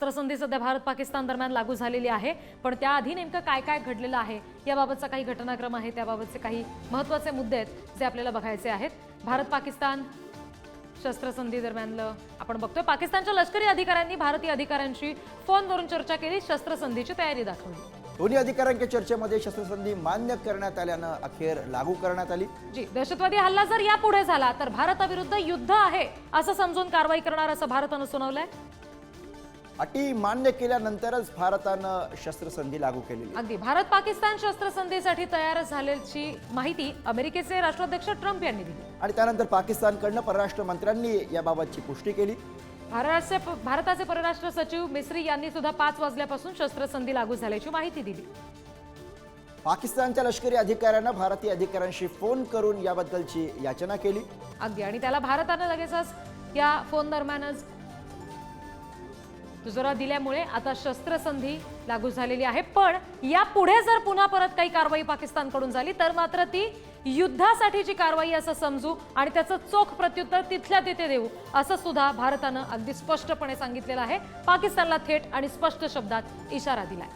शस्त्रसंधी सध्या भारत पाकिस्तान दरम्यान लागू झालेली आहे. पण त्याआधी नेमकं काय काय घडलेलं आहे याबाबतचा काही घटनाक्रम आहे त्याबाबतचे काही महत्त्वाचे मुद्दे आहेत जे आपल्याला बघायचे आहेत. भारत पाकिस्तान शस्त्रसंधी दरम्यानलं आपण बघतोय. पाकिस्तानच्या लष्करी अधिकाऱ्यांनी भारतीय अधिकाऱ्यांशी फोनवरून चर्चा केली शस्त्रसंधीची तयारी दाखवली. दोन्ही अधिकाऱ्यांच्या चर्चेमध्ये शस्त्रसंधी मान्य करण्यात आल्यानं अखेर लागू करण्यात आली. जी दहशतवादी हल्ला जर यापुढे झाला तर भारताविरुद्ध युद्ध आहे असं समजून कारवाई करणार असं भारतानं सुनावलंय. अटी मान्य केल्यानंतरच भारतानं शस्त्रसंधी लागू केलेली अगदी. भारत पाकिस्तान शस्त्रसंधीसाठी तयार झाल्याची माहिती अमेरिकेचे राष्ट्राध्यक्ष ट्रम्प यांनी दिली. आणि त्यानंतर पाकिस्तानकडनं परराष्ट्र मंत्र्यांनी याबाबतची पुष्टी केली. भारताचे भारताचे परराष्ट्र सचिव मिस्री यांनी सुद्धा पाच वाजल्यापासून शस्त्रसंधी लागू झाल्याची माहिती दिली. पाकिस्तानच्या लष्करी अधिकाऱ्यानं भारतीय अधिकाऱ्यांशी फोन करून याबद्दलची याचना केली. अगदी. आणि त्याला भारतानं लगेचच या फोन दरम्यानच दुजोरा दिल्यामुळे आता शस्त्रसंधी लागू झालेली आहे. पण या पुढे जर पुन्हा परत काही कारवाई पाकिस्तानकडून झाली तर मात्र ती युद्धासाठीची कारवाई असं समजू आणि त्याचं चोख प्रत्युत्तर तिथल्या तिथे देऊ असं सुद्धा भारतानं अगदी स्पष्टपणे सांगितलेलं आहे. पाकिस्तानला थेट आणि स्पष्ट शब्दात इशारा दिलाय.